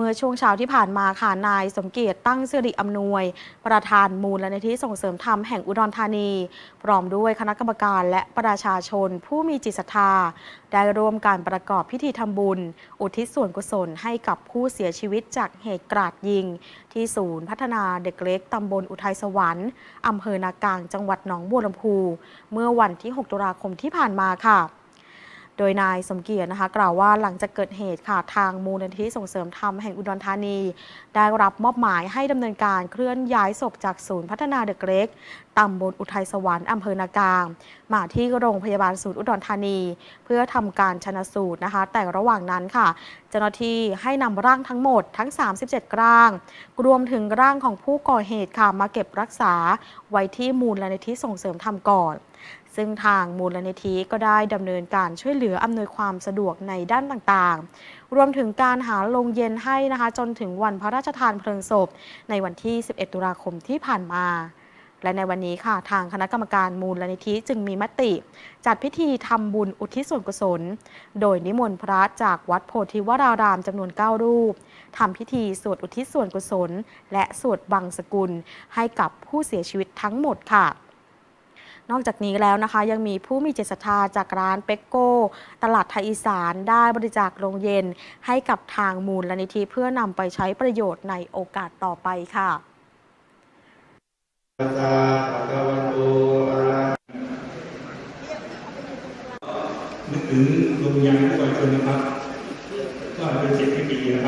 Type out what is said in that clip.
เมื่อช่วงเช้าที่ผ่านมาค่ะนายสมเกียรติตั้งสิริอำนวย ประธานมูลนิธิส่งเสริมธรรมแห่งอุดรธานี พร้อมด้วยคณะกรรมการและประชาชนผู้มีจิตศรัทธา ได้ร่วมการประกอบพิธีทำบุญ อุทิศส่วนกุศลให้กับผู้เสียชีวิตจากเหตุกราดยิง ที่ศูนย์พัฒนาเด็กเล็กตำบลอุทัยสวรรค์อำเภอนากลางจังหวัดหนองบัวลำพู เมื่อวันที่ 6 ตุลาคมที่ผ่านมาค่ะ โดยนายสมเกียรตินะคะ กล่าวว่าหลังจากเกิดเหตุค่ะทางมูลนิธิส่งเสริมธรรมแห่งอุดรธานี ได้รับมอบหมายให้ดำเนินการเคลื่อนย้ายศพจากศูนย์พัฒนาเด็กเล็กตำบลอุทัยสวรรค์อำเภอนากลาง มาที่โรงพยาบาลศูนย์อุดรธานี เพื่อทำการชนะสูตรนะคะ แต่ระหว่างนั้นค่ะ เจ้าหน้าที่ให้นำร่างทั้งหมดทั้ง 37 ร่าง รวมถึงร่างของผู้ก่อเหตุค่ะมาเก็บรักษาไว้ที่มูลนิธิส่งเสริมธรรมก่อน ซึ่งทางมูลนิธิก็ได้ดำเนินการช่วยเหลืออำนวยความสะดวกในด้านต่างๆ รวมถึงการหาโรงเย็นให้นะคะจนถึงวันพระราชทานเพลิงศพ ในวันที่ 11 ตุลาคมที่ผ่านมาและในวันนี้ค่ะ ทางคณะกรรมการมูลนิธิจึงมีมติ จัดพิธีทำบุญอุทิศส่วนกุศล โดยนิมนต์พระจากวัดโพธิวรารามจำนวน 9 รูปทำพิธีสวดอุทิศส่วนกุศล และสวดบังสกุลให้กับผู้เสียชีวิตทั้งหมดค่ะ นอกจากนี้แล้วนะคะ ยังมีผู้มีจิตศรัทธาจากร้านเป็กโก้ ตลาดไทยอีสานได้บริจาคโรงเย็น ให้กับทางมูลนิธิเพื่อนำไปใช้ประโยชน์ในโอกาสต่อไปค่ะนึกถึงดวงวิญญาณผู้บริสุทธิ์นะครับ ก็เป็นเจ็ดปีนะครับ